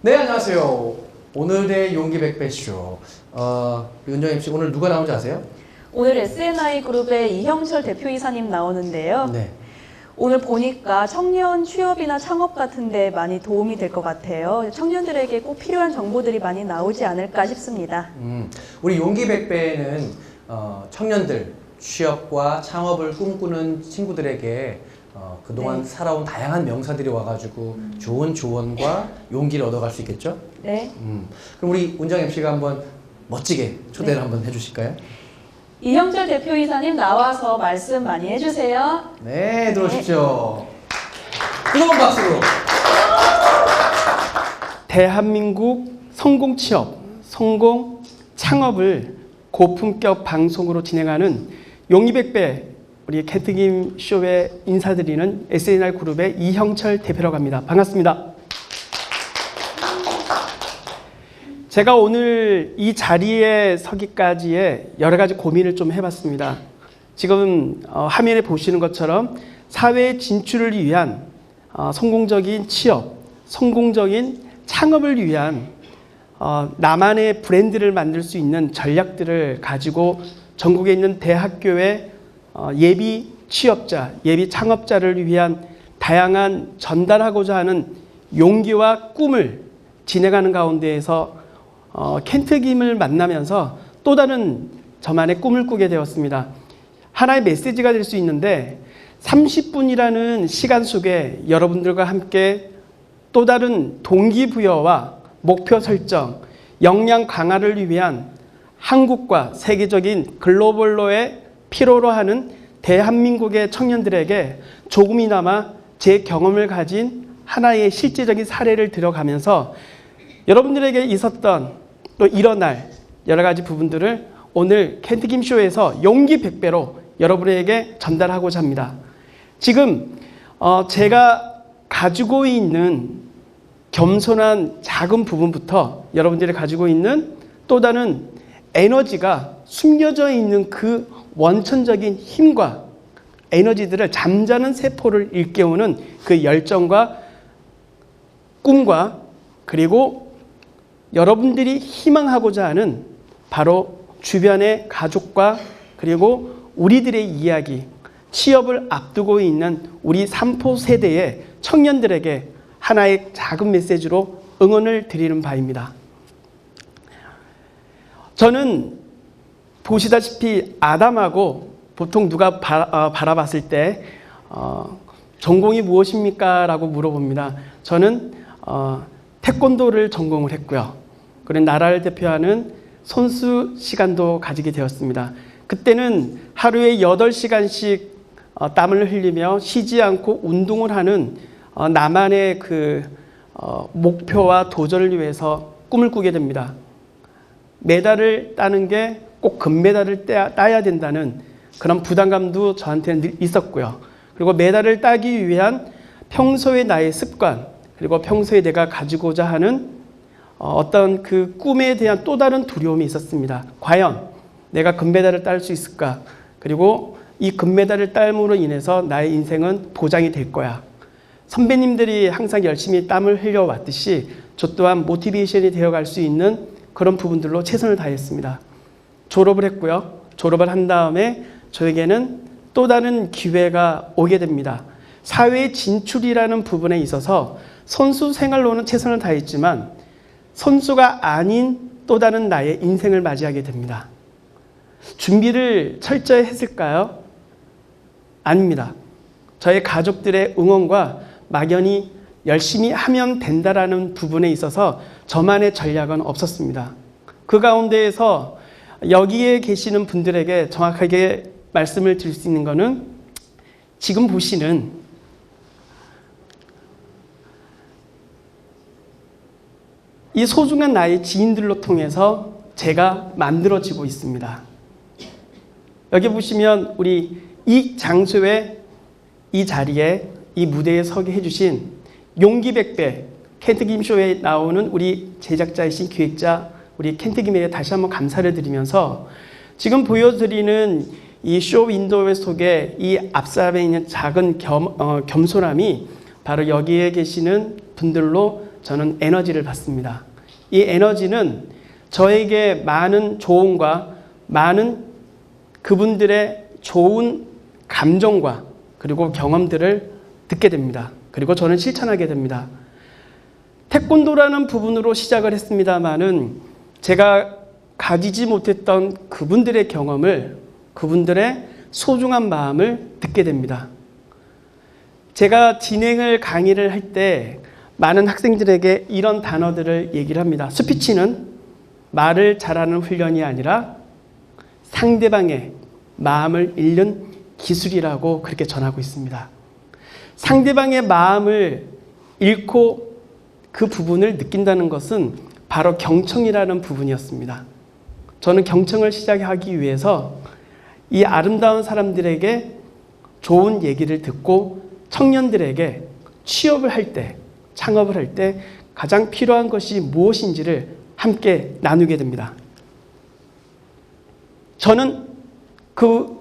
네, 안녕하세요. 오늘의 용기 백배쇼. 어, 윤정 MC 오늘 누가 나오는지 아세요? 오늘 SNI 그룹의 이형철 대표이사님 나오는데요. 네. 오늘 보니까 청년 취업이나 창업 같은 데 많이 도움이 될 것 같아요. 청년들에게 꼭 필요한 정보들이 많이 나오지 않을까 싶습니다. 음, 우리 용기 백배는 어, 청년들 취업과 창업을 꿈꾸는 친구들에게 어, 그동안 네. 살아온 다양한 명사들이 와가지고 좋은 조언과 용기를 얻어갈 수 있겠죠? 네. 음, 그럼 우리 운정 MC가 한번 멋지게 초대를 네. 한번 해주실까요? 이형철 대표이사님 나와서 말씀 많이 해주세요. 네, 들어오십시오. 뜨거운 박수로. 대한민국 성공 취업, 성공 창업을 고품격 방송으로 진행하는 용이백배 우리 캐트김 쇼에 인사드리는 SNR 그룹의 이형철 대표라고 합니다. 반갑습니다. 제가 오늘 이 자리에 서기까지의 여러 가지 고민을 좀 해봤습니다. 지금 어, 화면에 보시는 것처럼 사회 진출을 위한 어, 성공적인 취업, 성공적인 창업을 위한 어, 나만의 브랜드를 만들 수 있는 전략들을 가지고 전국에 있는 대학교의 어, 예비 취업자, 예비 창업자를 위한 다양한 전달하고자 하는 용기와 꿈을 진행하는 가운데에서 어, 켄트 김을 만나면서 또 다른 저만의 꿈을 꾸게 되었습니다. 하나의 메시지가 될 수 있는데 30분이라는 시간 속에 여러분들과 함께 또 다른 동기부여와 목표 설정, 역량 강화를 위한 한국과 세계적인 글로벌로의 필요로 하는 대한민국의 청년들에게 조금이나마 제 경험을 가진 하나의 실제적인 사례를 들어가면서 여러분들에게 있었던 또 일어날 여러 가지 부분들을 오늘 켄트김 쇼에서 용기 100배로 여러분에게 전달하고자 합니다. 지금 어, 제가 가지고 있는 겸손한 작은 부분부터 여러분들이 가지고 있는 또 다른 에너지가 숨겨져 있는 그 원천적인 힘과 에너지들을 잠자는 세포를 일깨우는 그 열정과 꿈과 그리고 여러분들이 희망하고자 하는 바로 주변의 가족과 그리고 우리들의 이야기, 취업을 앞두고 있는 우리 삼포 세대의 청년들에게 하나의 작은 메시지로 응원을 드리는 바입니다. 저는 보시다시피 아담하고 보통 누가 바, 어, 바라봤을 때 어, 전공이 무엇입니까? 라고 물어봅니다. 저는 어, 태권도를 전공을 했고요. 그리고 나라를 대표하는 선수 시간도 가지게 되었습니다. 그때는 하루에 8시간씩 어, 땀을 흘리며 쉬지 않고 운동을 하는 어, 나만의 그 어, 목표와 도전을 위해서 꿈을 꾸게 됩니다. 메달을 따는 게 꼭 금메달을 따- 따야 된다는 그런 부담감도 저한테는 늘 있었고요. 그리고 메달을 따기 위한 평소의 나의 습관, 그리고 평소에 내가 가지고자 하는 어, 어떤 그 꿈에 대한 또 다른 두려움이 있었습니다. 과연 내가 금메달을 딸 수 있을까? 그리고 이 금메달을 딸므로 인해서 나의 인생은 보장이 될 거야. 선배님들이 항상 열심히 땀을 흘려왔듯이 저 또한 모티베이션이 되어갈 수 있는 그런 부분들로 최선을 다했습니다. 졸업을 했고요. 졸업을 한 다음에 저에게는 또 다른 기회가 오게 됩니다. 사회 진출이라는 부분에 있어서 선수 생활로는 최선을 다했지만 선수가 아닌 또 다른 나의 인생을 맞이하게 됩니다. 준비를 철저히 했을까요? 아닙니다. 저의 가족들의 응원과 막연히 열심히 하면 된다라는 부분에 있어서 저만의 전략은 없었습니다. 그 가운데에서 여기에 계시는 분들에게 정확하게 말씀을 드릴 수 있는 것은 지금 보시는 이 소중한 나의 지인들로 통해서 제가 만들어지고 있습니다. 여기 보시면 우리 이 장소에 이 자리에 이 무대에 서게 해주신 용기 백배 켄트김 쇼에 나오는 우리 제작자이신 기획자 우리 켄트김에게 다시 한번 감사를 드리면서 지금 보여드리는 이 쇼 윈도우 속에 이 앞사람에 있는 작은 겸, 어, 겸손함이 바로 여기에 계시는 분들로 저는 에너지를 받습니다. 이 에너지는 저에게 많은 조언과 많은 그분들의 좋은 감정과 그리고 경험들을 듣게 됩니다. 그리고 저는 실천하게 됩니다. 태권도라는 부분으로 시작을 했습니다만은 제가 가지지 못했던 그분들의 경험을 그분들의 소중한 마음을 듣게 됩니다. 제가 진행을 강의를 할 때 많은 학생들에게 이런 단어들을 얘기를 합니다. 스피치는 말을 잘하는 훈련이 아니라 상대방의 마음을 읽는 기술이라고 그렇게 전하고 있습니다. 상대방의 마음을 읽고 그 부분을 느낀다는 것은 바로 경청이라는 부분이었습니다. 저는 경청을 시작하기 위해서 이 아름다운 사람들에게 좋은 얘기를 듣고 청년들에게 취업을 할 때, 창업을 할 때 가장 필요한 것이 무엇인지를 함께 나누게 됩니다. 저는 그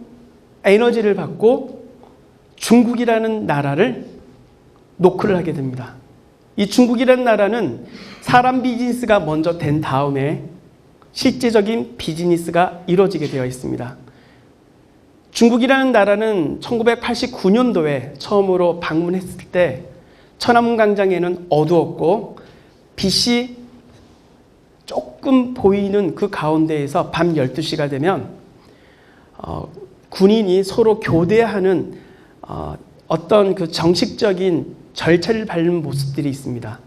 에너지를 받고 중국이라는 나라를 노크를 하게 됩니다. 이 중국이라는 나라는 사람 비즈니스가 먼저 된 다음에 실제적인 비즈니스가 이루어지게 되어 있습니다. 중국이라는 나라는 1989년도에 처음으로 방문했을 때 천안문 광장에는 어두웠고 빛이 조금 보이는 그 가운데에서 밤 12시가 되면 어, 군인이 서로 교대하는 어, 어떤 그 정식적인 절차를 밟는 모습들이 있습니다.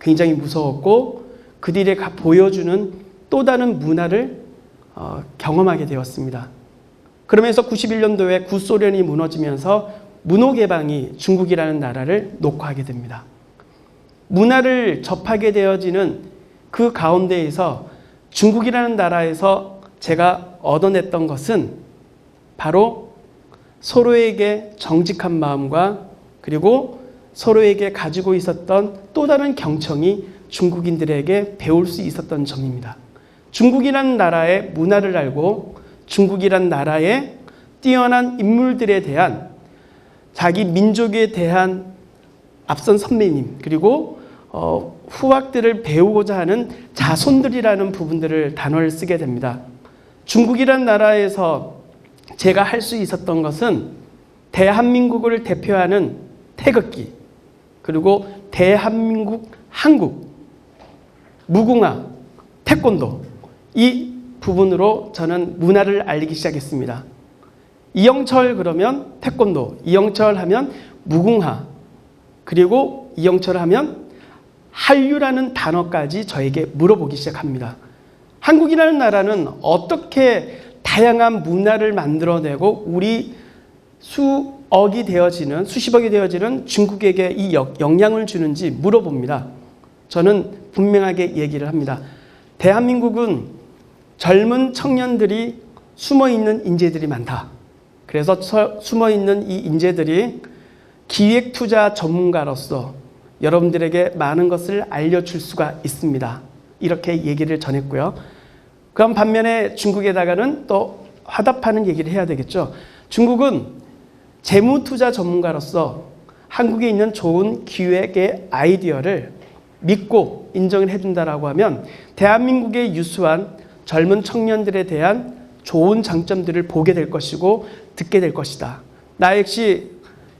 굉장히 무서웠고 그들이 가- 보여주는 또 다른 문화를 어, 경험하게 되었습니다. 그러면서 91년도에 구소련이 무너지면서 문호개방이 중국이라는 나라를 녹화하게 됩니다. 문화를 접하게 되어지는 그 가운데에서 중국이라는 나라에서 제가 얻어냈던 것은 바로 서로에게 정직한 마음과 그리고 서로에게 가지고 있었던 또 다른 경청이 중국인들에게 배울 수 있었던 점입니다. 중국이라는 나라의 문화를 알고 중국이란 나라의 뛰어난 인물들에 대한 자기 민족에 대한 앞선 선배님 그리고 어, 후학들을 배우고자 하는 자손들이라는 부분들을 단어를 쓰게 됩니다. 중국이란 나라에서 제가 할 수 있었던 것은 대한민국을 대표하는 태극기 그리고 대한민국 한국 무궁화 태권도 이 부분으로 저는 문화를 알리기 시작했습니다. 이영철 그러면 태권도, 이영철 하면 무궁화, 그리고 이영철 하면 한류라는 단어까지 저에게 물어보기 시작합니다. 한국이라는 나라는 어떻게 다양한 문화를 만들어내고 우리 수 억이 되어지는 수십억이 되어지는 중국에게 이 역- 영향을 주는지 물어봅니다. 저는 분명하게 얘기를 합니다. 대한민국은 젊은 청년들이 숨어 있는 인재들이 많다. 그래서 숨어 있는 이 인재들이 기획 투자 전문가로서 여러분들에게 많은 것을 알려줄 수가 있습니다. 이렇게 얘기를 전했고요. 그럼 반면에 중국에다가는 또 화답하는 얘기를 해야 되겠죠. 중국은 재무 투자 전문가로서 한국에 있는 좋은 기획의 아이디어를 믿고 인정을 해준다라고 하면 대한민국의 유수한 젊은 청년들에 대한 좋은 장점들을 보게 될 것이고 듣게 될 것이다. 나 역시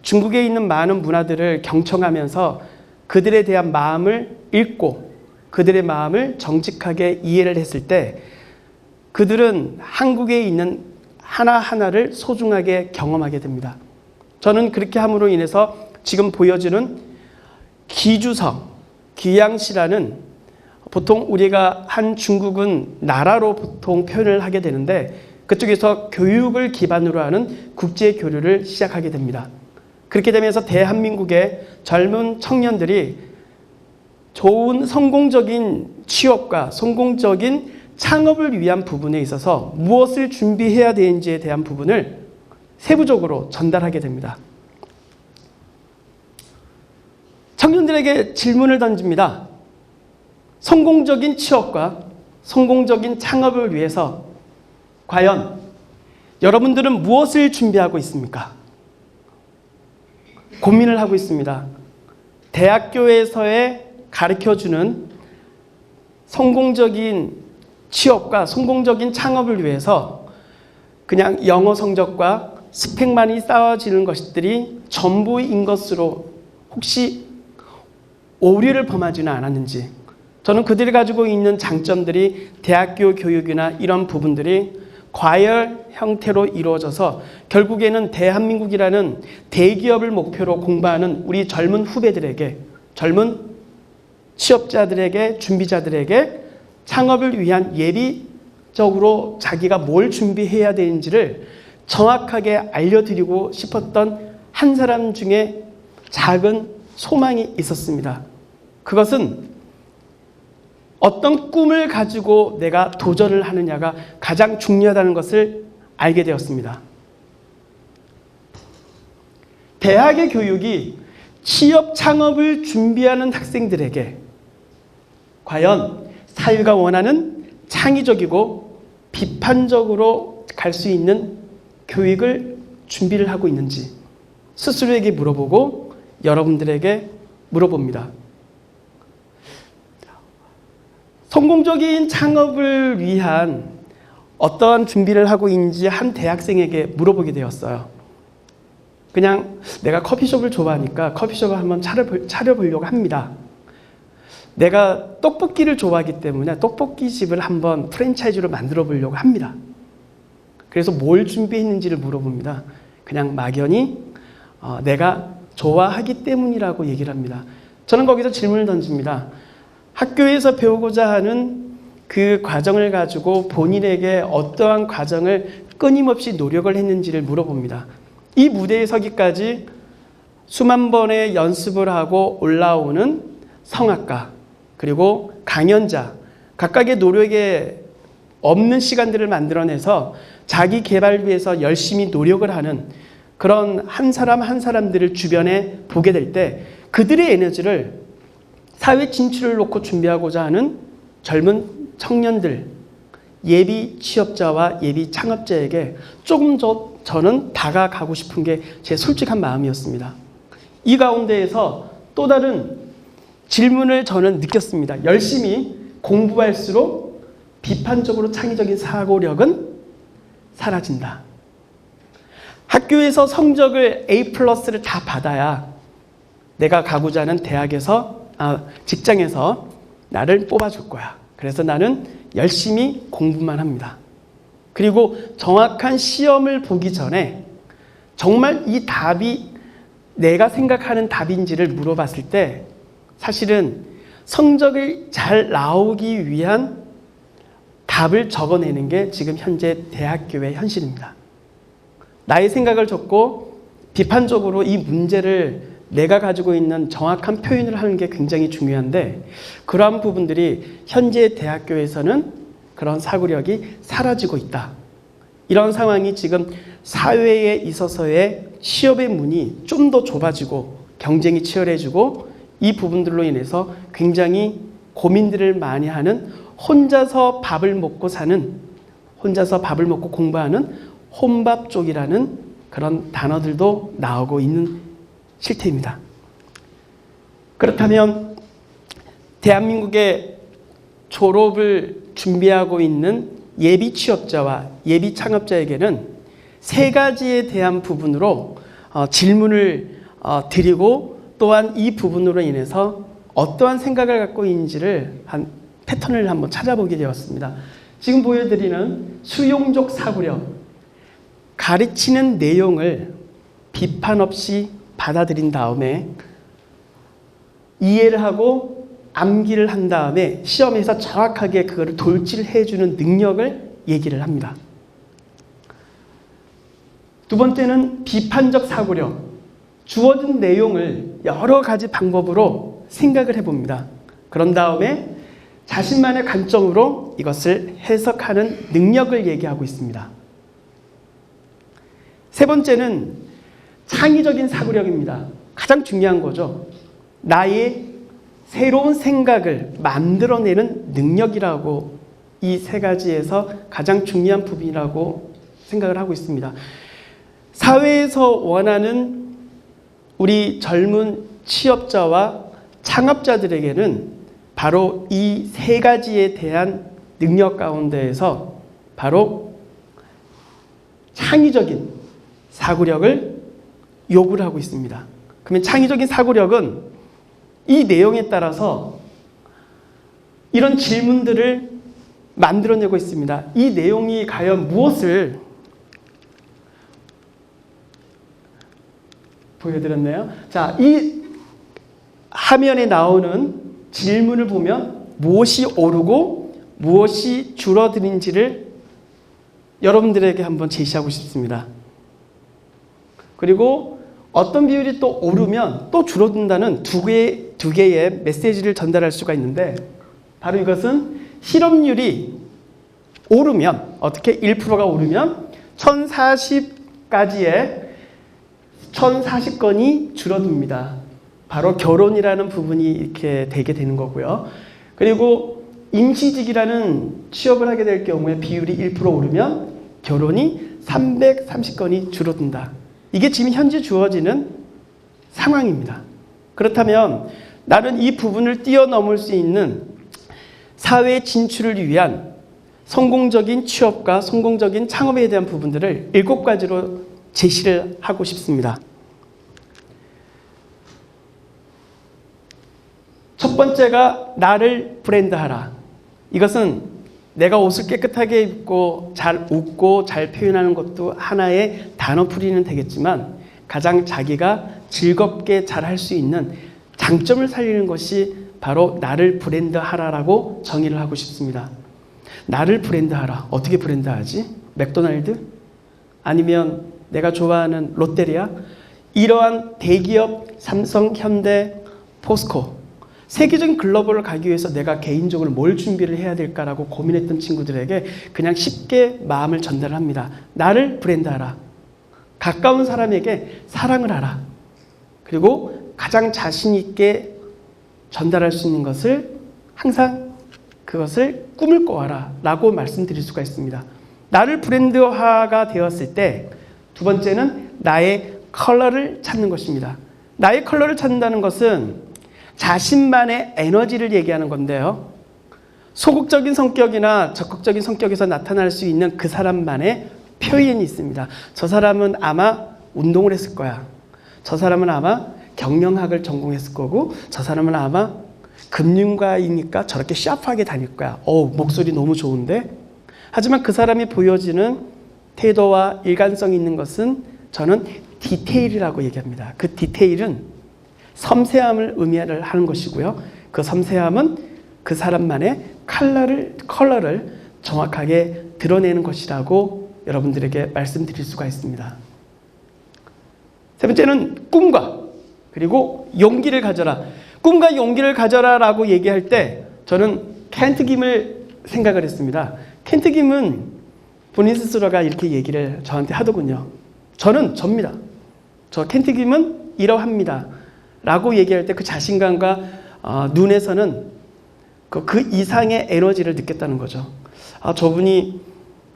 중국에 있는 많은 문화들을 경청하면서 그들에 대한 마음을 읽고 그들의 마음을 정직하게 이해를 했을 때 그들은 한국에 있는 하나하나를 소중하게 경험하게 됩니다. 저는 그렇게 함으로 인해서 지금 보여주는 기주성, 귀양시라는 보통 우리가 한 중국은 나라로 보통 표현을 하게 되는데 그쪽에서 교육을 기반으로 하는 국제 교류를 시작하게 됩니다. 그렇게 되면서 대한민국의 젊은 청년들이 좋은 성공적인 취업과 성공적인 창업을 위한 부분에 있어서 무엇을 준비해야 되는지에 대한 부분을 세부적으로 전달하게 됩니다. 청년들에게 질문을 던집니다. 성공적인 취업과 성공적인 창업을 위해서 과연 여러분들은 무엇을 준비하고 있습니까? 고민을 하고 있습니다. 대학교에서의 가르쳐 주는 성공적인 취업과 성공적인 창업을 위해서 그냥 영어 성적과 스펙만이 쌓아지는 것들이 전부인 것으로 혹시 오류를 범하지는 않았는지 저는 그들이 가지고 있는 장점들이 대학교 교육이나 이런 부분들이 과열 형태로 이루어져서 결국에는 대한민국이라는 대기업을 목표로 공부하는 우리 젊은 후배들에게 젊은 취업자들에게 준비자들에게 창업을 위한 예비적으로 자기가 뭘 준비해야 되는지를 정확하게 알려드리고 싶었던 한 사람 중에 작은 소망이 있었습니다. 그것은 어떤 꿈을 가지고 내가 도전을 하느냐가 가장 중요하다는 것을 알게 되었습니다. 대학의 교육이 취업 창업을 준비하는 학생들에게 과연 사회가 원하는 창의적이고 비판적으로 갈 수 있는 교육을 준비를 하고 있는지 스스로에게 물어보고 여러분들에게 물어봅니다. 성공적인 창업을 위한 어떠한 준비를 하고 있는지 한 대학생에게 물어보게 되었어요. 그냥 내가 커피숍을 좋아하니까 커피숍을 한번 차려보려고 합니다. 내가 떡볶이를 좋아하기 때문에 떡볶이 집을 한번 프랜차이즈로 만들어 보려고 합니다. 그래서 뭘 준비했는지를 물어봅니다. 그냥 막연히 어, 내가 좋아하기 때문이라고 얘기를 합니다. 저는 거기서 질문을 던집니다. 학교에서 배우고자 하는 그 과정을 가지고 본인에게 어떠한 과정을 끊임없이 노력을 했는지를 물어봅니다. 이 무대에 서기까지 수만 번의 연습을 하고 올라오는 성악가 그리고 강연자 각각의 노력에 없는 시간들을 만들어내서 자기 개발 위해서 열심히 노력을 하는 그런 한 사람 한 사람들을 주변에 보게 될 때 그들의 에너지를 사회 진출을 놓고 준비하고자 하는 젊은 청년들, 예비 취업자와 예비 창업자에게 조금 더 저는 다가가고 싶은 게 제 솔직한 마음이었습니다. 이 가운데에서 또 다른 질문을 저는 느꼈습니다. 열심히 공부할수록 비판적으로 창의적인 사고력은 사라진다. 학교에서 성적을 A 플러스를 다 받아야 내가 가고자 하는 대학에서 아, 직장에서 나를 뽑아줄 거야. 그래서 나는 열심히 공부만 합니다. 그리고 정확한 시험을 보기 전에 정말 이 답이 내가 생각하는 답인지를 물어봤을 때 사실은 성적을 잘 나오기 위한 답을 적어내는 게 지금 현재 대학교의 현실입니다. 나의 생각을 적고 비판적으로 이 문제를 내가 가지고 있는 정확한 표현을 하는 게 굉장히 중요한데 그러한 부분들이 현재 대학교에서는 그런 사고력이 사라지고 있다. 이런 상황이 지금 사회에 있어서의 취업의 문이 좀 더 좁아지고 경쟁이 치열해지고 이 부분들로 인해서 굉장히 고민들을 많이 하는 혼자서 밥을 먹고 사는 혼자서 밥을 먹고 공부하는 혼밥 쪽이라는 그런 단어들도 나오고 있는 실태입니다. 그렇다면 대한민국의 졸업을 준비하고 있는 예비 취업자와 예비 창업자에게는 세 가지에 대한 부분으로 어, 질문을 어, 드리고 또한 이 부분으로 인해서 어떠한 생각을 갖고 있는지를 한 패턴을 한번 찾아보게 되었습니다. 지금 보여드리는 수용적 사고력, 가르치는 내용을 비판 없이 받아들인 다음에 이해를 하고 암기를 한 다음에 시험에서 정확하게 그거를 돌출해 주는 능력을 얘기를 합니다. 두 번째는 비판적 사고력. 주어진 내용을 여러 가지 방법으로 생각을 해봅니다. 그런 다음에 자신만의 관점으로 이것을 해석하는 능력을 얘기하고 있습니다. 세 번째는 창의적인 사고력입니다. 가장 중요한 거죠. 나의 새로운 생각을 만들어내는 능력이라고 이 세 가지에서 가장 중요한 부분이라고 생각을 하고 있습니다. 사회에서 원하는 우리 젊은 취업자와 창업자들에게는 바로 이 세 가지에 대한 능력 가운데에서 바로 창의적인 사고력을 요구를 하고 있습니다. 그러면 창의적인 사고력은 이 내용에 따라서 이런 질문들을 만들어내고 있습니다. 이 내용이 과연 무엇을 보여드렸네요. 자, 이 화면에 나오는 질문을 보면 무엇이 오르고 무엇이 줄어드는지를 여러분들에게 한번 제시하고 싶습니다. 그리고 어떤 비율이 또 오르면 또 줄어든다는 두 개, 두 개의 메시지를 전달할 수가 있는데 바로 이것은 실업률이 오르면 어떻게 1%가 오르면 1040까지의 1040건이 줄어듭니다. 바로 결혼이라는 부분이 이렇게 되게 되는 거고요. 그리고 임시직이라는 취업을 하게 될 경우에 비율이 1% 오르면 결혼이 330건이 줄어든다. 이게 지금 현재 주어지는 상황입니다. 그렇다면 나는 이 부분을 뛰어넘을 수 있는 사회 진출을 위한 성공적인 취업과 성공적인 창업에 대한 부분들을 일곱 가지로 제시를 하고 싶습니다. 첫 번째가 나를 브랜드하라. 이것은 내가 옷을 깨끗하게 입고 잘 웃고 잘 표현하는 것도 하나의 단어풀이는 되겠지만 가장 자기가 즐겁게 잘 할 수 있는 장점을 살리는 것이 바로 나를 브랜드하라라고 정의를 하고 싶습니다. 나를 브랜드하라. 어떻게 브랜드하지? 맥도날드? 아니면 내가 좋아하는 롯데리아? 이러한 대기업 삼성, 현대, 포스코 세계적인 글로벌을 가기 위해서 내가 개인적으로 뭘 준비를 해야 될까라고 고민했던 친구들에게 그냥 쉽게 마음을 전달합니다. 나를 브랜드하라. 가까운 사람에게 사랑을 하라. 그리고 가장 자신 있게 전달할 수 있는 것을 항상 그것을 꿈을 꿔와라 라고 말씀드릴 수가 있습니다. 나를 브랜드화가 되었을 때 두 번째는 나의 컬러를 찾는 것입니다. 나의 컬러를 찾는다는 것은 자신만의 에너지를 얘기하는 건데요. 소극적인 성격이나 적극적인 성격에서 나타날 수 있는 그 사람만의 표현이 있습니다. 저 사람은 아마 운동을 했을 거야. 저 사람은 아마 경영학을 전공했을 거고, 저 사람은 아마 금융가이니까 저렇게 샤프하게 다닐 거야. 어 목소리 너무 좋은데? 하지만 그 사람이 보여지는 태도와 일관성 있는 것은 저는 디테일이라고 얘기합니다. 그 디테일은 섬세함을 의미를 하는 것이고요. 그 섬세함은 그 사람만의 컬러를, 컬러를 정확하게 드러내는 것이라고 여러분들에게 말씀드릴 수가 있습니다. 세 번째는 꿈과 그리고 용기를 가져라. 꿈과 용기를 가져라 라고 얘기할 때 저는 켄트 김을 생각을 했습니다. 켄트 김은 본인 스스로가 이렇게 얘기를 저한테 하더군요. 저는 접니다. 저 켄트 김은 이러합니다. 라고 얘기할 때 그 자신감과 어, 눈에서는 그, 그 이상의 에너지를 느꼈다는 거죠. 아, 저분이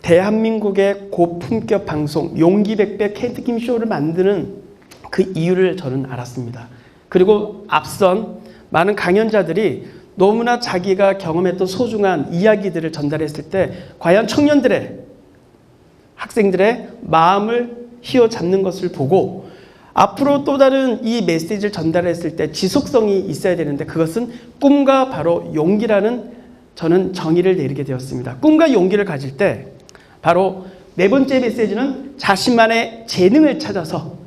대한민국의 고품격 방송 용기 백배 켄트김 쇼를 만드는 그 이유를 저는 알았습니다. 그리고 앞선 많은 강연자들이 너무나 자기가 경험했던 소중한 이야기들을 전달했을 때 과연 청년들의 학생들의 마음을 휘어잡는 것을 보고 앞으로 또 다른 이 메시지를 전달했을 때 지속성이 있어야 되는데 그것은 꿈과 바로 용기라는 저는 정의를 내리게 되었습니다. 꿈과 용기를 가질 때 바로 네 번째 메시지는 자신만의 재능을 찾아서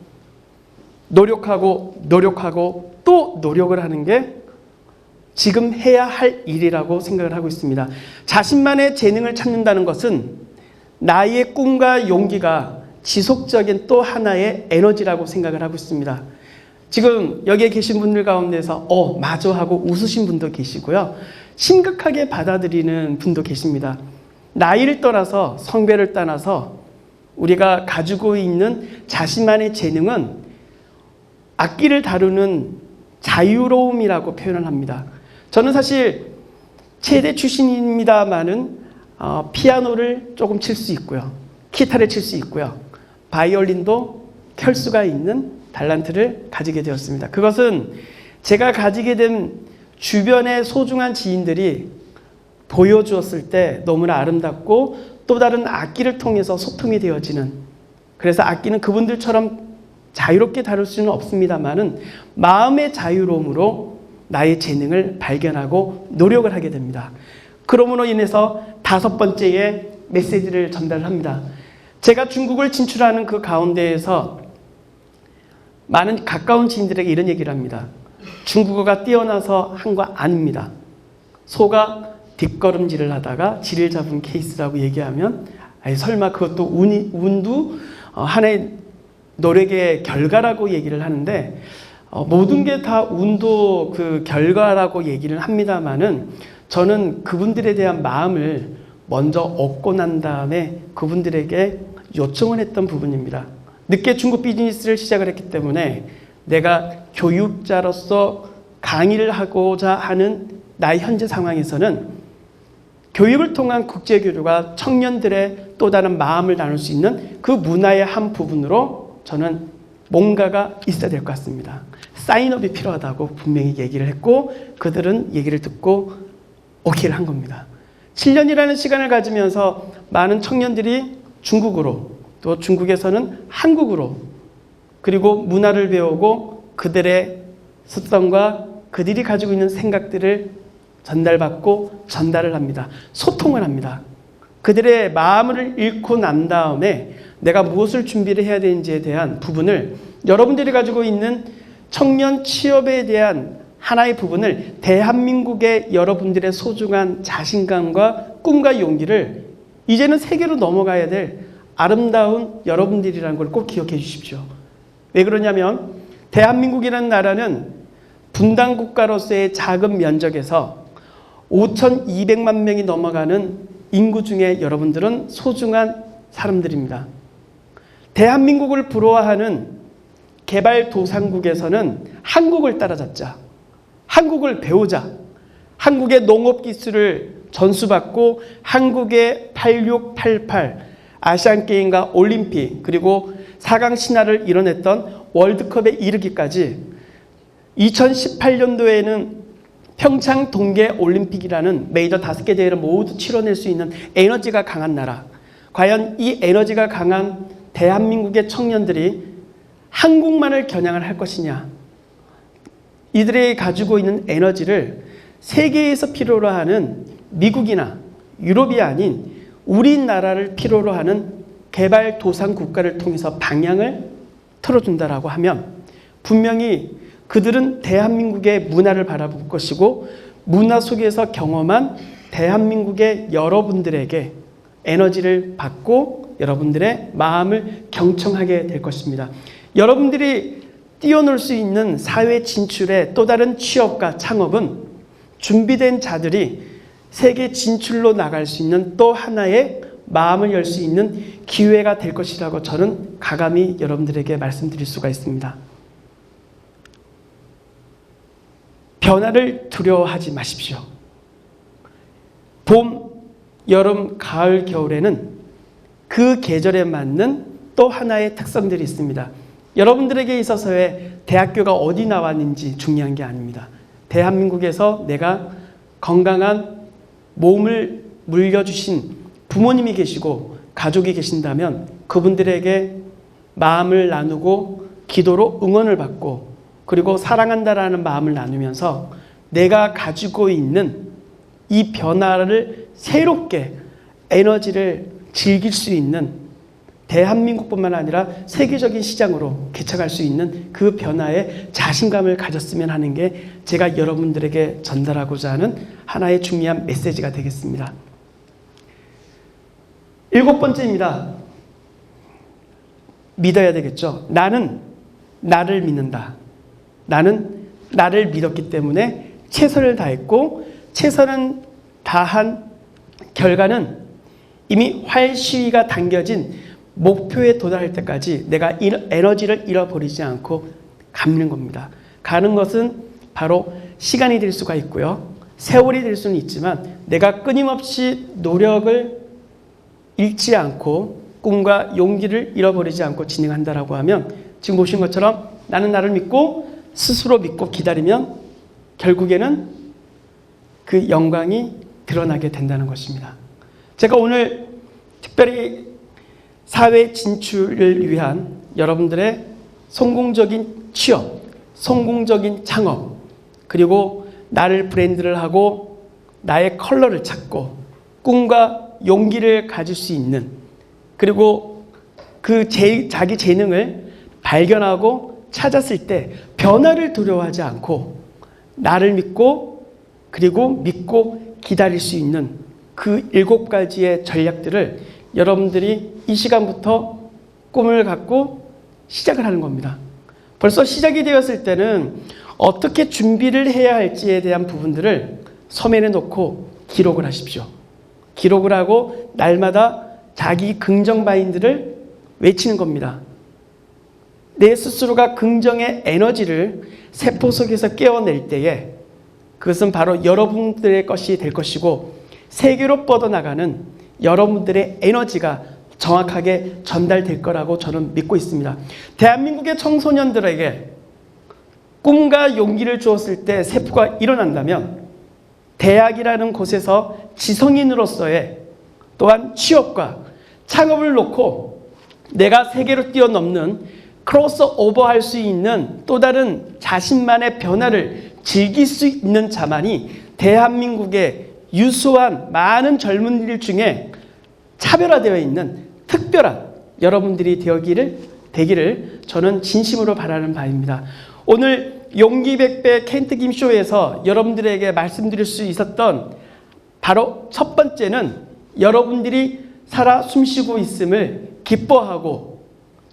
노력하고 노력하고 또 노력을 하는 게 지금 해야 할 일이라고 생각을 하고 있습니다. 자신만의 재능을 찾는다는 것은 나의 꿈과 용기가 지속적인 또 하나의 에너지라고 생각을 하고 있습니다. 지금 여기에 계신 분들 가운데서 어 맞아 하고 웃으신 분도 계시고요. 심각하게 받아들이는 분도 계십니다. 나이를 떠나서 성별을 떠나서 우리가 가지고 있는 자신만의 재능은 악기를 다루는 자유로움이라고 표현을 합니다. 저는 사실 체대 출신입니다만은 어, 피아노를 조금 칠 수 있고요. 기타를 칠 수 있고요. 바이올린도 켤 수가 있는 달란트를 가지게 되었습니다. 그것은 제가 가지게 된 주변의 소중한 지인들이 보여주었을 때 너무나 아름답고 또 다른 악기를 통해서 소통이 되어지는 그래서 악기는 그분들처럼 자유롭게 다룰 수는 없습니다만은 마음의 자유로움으로 나의 재능을 발견하고 노력을 하게 됩니다. 그러므로 인해서 다섯 번째의 메시지를 전달합니다. 제가 중국을 진출하는 그 가운데에서 많은 가까운 지인들에게 이런 얘기를 합니다. 중국어가 뛰어나서 한 거 아닙니다. 소가 뒷걸음질을 하다가 지를 잡은 케이스라고 얘기하면 아니 설마 그것도 운이, 운도 어, 하나의 노력의 결과라고 얘기를 하는데 어, 모든 게 다 운도 그 결과라고 얘기를 합니다만은 저는 그분들에 대한 마음을 먼저 얻고 난 다음에 그분들에게 요청을 했던 부분입니다. 늦게 중국 비즈니스를 시작을 했기 때문에 내가 교육자로서 강의를 하고자 하는 나의 현재 상황에서는 교육을 통한 국제 교류가 청년들의 또 다른 마음을 나눌 수 있는 그 문화의 한 부분으로 저는 뭔가가 있어야 될 것 같습니다. 사인업이 필요하다고 분명히 얘기를 했고 그들은 얘기를 듣고 오케이를 한 겁니다. 7년이라는 시간을 가지면서 많은 청년들이 중국으로 또 중국에서는 한국으로 그리고 문화를 배우고 그들의 습성과 그들이 가지고 있는 생각들을 전달받고 전달을 합니다. 소통을 합니다. 그들의 마음을 읽고 난 다음에 내가 무엇을 준비를 해야 되는지에 대한 부분을 여러분들이 가지고 있는 청년 취업에 대한 하나의 부분을 대한민국의 여러분들의 소중한 자신감과 꿈과 용기를 이제는 세계로 넘어가야 될 아름다운 여러분들이라는 걸 꼭 기억해 주십시오. 왜 그러냐면 대한민국이라는 나라는 분단 국가로서의 작은 면적에서 5,200만 명이 넘어가는 인구 중에 여러분들은 소중한 사람들입니다. 대한민국을 부러워하는 개발도상국에서는 한국을 따라잡자. 한국을 배우자. 한국의 농업 기술을 전수받고 한국의 8688 아시안 게임과 올림픽 그리고 4강 신화를 이뤄냈던 월드컵에 이르기까지 2018년도에는 평창 동계 올림픽이라는 메이저 다섯 개 대회를 모두 치러낼 수 있는 에너지가 강한 나라. 과연 이 에너지가 강한 대한민국의 청년들이 한국만을 겨냥을 할 것이냐? 이들이 가지고 있는 에너지를 세계에서 필요로 하는 미국이나 유럽이 아닌 우리나라를 필요로 하는 개발 도상 국가를 통해서 방향을 틀어준다라고 하면 분명히 그들은 대한민국의 문화를 바라볼 것이고 문화 속에서 경험한 대한민국의 여러분들에게 에너지를 받고 여러분들의 마음을 경청하게 될 것입니다. 여러분들이 뛰어놀 수 있는 사회 진출의 또 다른 취업과 창업은 준비된 자들이 세계 진출로 나갈 수 있는 또 하나의 마음을 열 수 있는 기회가 될 것이라고 저는 가감히 여러분들에게 말씀드릴 수가 있습니다. 변화를 두려워하지 마십시오. 봄, 여름, 가을, 겨울에는 그 계절에 맞는 또 하나의 특성들이 있습니다. 여러분들에게 있어서의 대학교가 어디 나왔는지 중요한 게 아닙니다. 대한민국에서 내가 건강한 몸을 물려주신 부모님이 계시고 가족이 계신다면 그분들에게 마음을 나누고 기도로 응원을 받고 그리고 사랑한다라는 마음을 나누면서 내가 가지고 있는 이 변화를 새롭게 에너지를 즐길 수 있는 대한민국뿐만 아니라 세계적인 시장으로 개척할 수 있는 그 변화에 자신감을 가졌으면 하는 게 제가 여러분들에게 전달하고자 하는 하나의 중요한 메시지가 되겠습니다. 일곱 번째입니다. 믿어야 되겠죠. 나는 나를 믿는다. 나는 나를 믿었기 때문에 최선을 다했고 최선을 다한 결과는 이미 활시위가 당겨진 목표에 도달할 때까지 내가 에너지를 잃어버리지 않고 가는 겁니다. 가는 것은 바로 시간이 될 수가 있고요. 세월이 될 수는 있지만 내가 끊임없이 노력을 잃지 않고 꿈과 용기를 잃어버리지 않고 진행한다라고 하면 지금 보신 것처럼 나는 나를 믿고 스스로 믿고 기다리면 결국에는 그 영광이 드러나게 된다는 것입니다. 제가 오늘 특별히 사회 진출을 위한 여러분들의 성공적인 취업, 성공적인 창업, 그리고 나를 브랜드를 하고 나의 컬러를 찾고 꿈과 용기를 가질 수 있는 그리고 그 제, 자기 재능을 발견하고 찾았을 때 변화를 두려워하지 않고 나를 믿고 그리고 믿고 기다릴 수 있는 그 일곱 가지의 전략들을 여러분들이 이 시간부터 꿈을 갖고 시작을 하는 겁니다. 벌써 시작이 되었을 때는 어떻게 준비를 해야 할지에 대한 부분들을 서면에 놓고 기록을 하십시오. 기록을 하고 날마다 자기 긍정 마인드를 외치는 겁니다. 내 스스로가 긍정의 에너지를 세포 속에서 깨어낼 때에 그것은 바로 여러분들의 것이 될 것이고 세계로 뻗어나가는 여러분들의 에너지가 정확하게 전달될 거라고 저는 믿고 있습니다. 대한민국의 청소년들에게 꿈과 용기를 주었을 때 세포가 일어난다면 대학이라는 곳에서 지성인으로서의 또한 취업과 창업을 놓고 내가 세계로 뛰어넘는 크로스 오버 할 수 있는 또 다른 자신만의 변화를 즐길 수 있는 자만이 대한민국의 유수한 많은 젊은이들 중에 차별화되어 있는 특별한 여러분들이 되기를 되기를 저는 진심으로 바라는 바입니다. 오늘 용기 백배 켄트 김 쇼에서 여러분들에게 말씀드릴 수 있었던 바로 첫 번째는 여러분들이 살아 숨쉬고 있음을 기뻐하고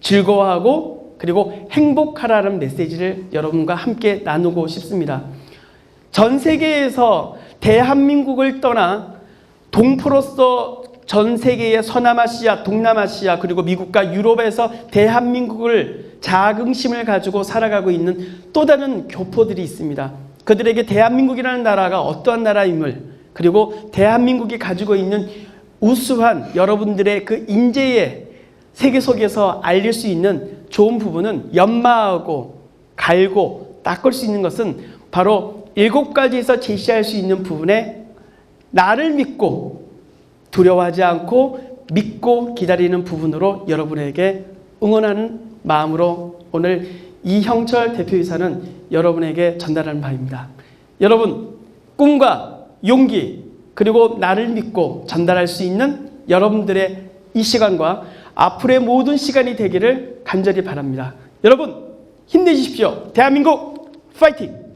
즐거워하고 그리고 행복하라는 메시지를 여러분과 함께 나누고 싶습니다. 전 세계에서 대한민국을 떠나 동포로서 전 세계의 서남아시아, 동남아시아 그리고 미국과 유럽에서 대한민국을 자긍심을 가지고 살아가고 있는 또 다른 교포들이 있습니다. 그들에게 대한민국이라는 나라가 어떠한 나라임을 그리고 대한민국이 가지고 있는 우수한 여러분들의 그 인재의 세계 속에서 알릴 수 있는 좋은 부분은 연마하고 갈고 닦을 수 있는 것은 바로 일곱 가지에서 제시할 수 있는 부분에 나를 믿고 두려워하지 않고 믿고 기다리는 부분으로 여러분에게 응원하는 마음으로 오늘 이형철 대표이사는 여러분에게 전달하는 바입니다. 여러분 꿈과 용기 그리고 나를 믿고 전달할 수 있는 여러분들의 이 시간과 앞으로의 모든 시간이 되기를 간절히 바랍니다. 여러분 힘내주십시오. 대한민국 파이팅!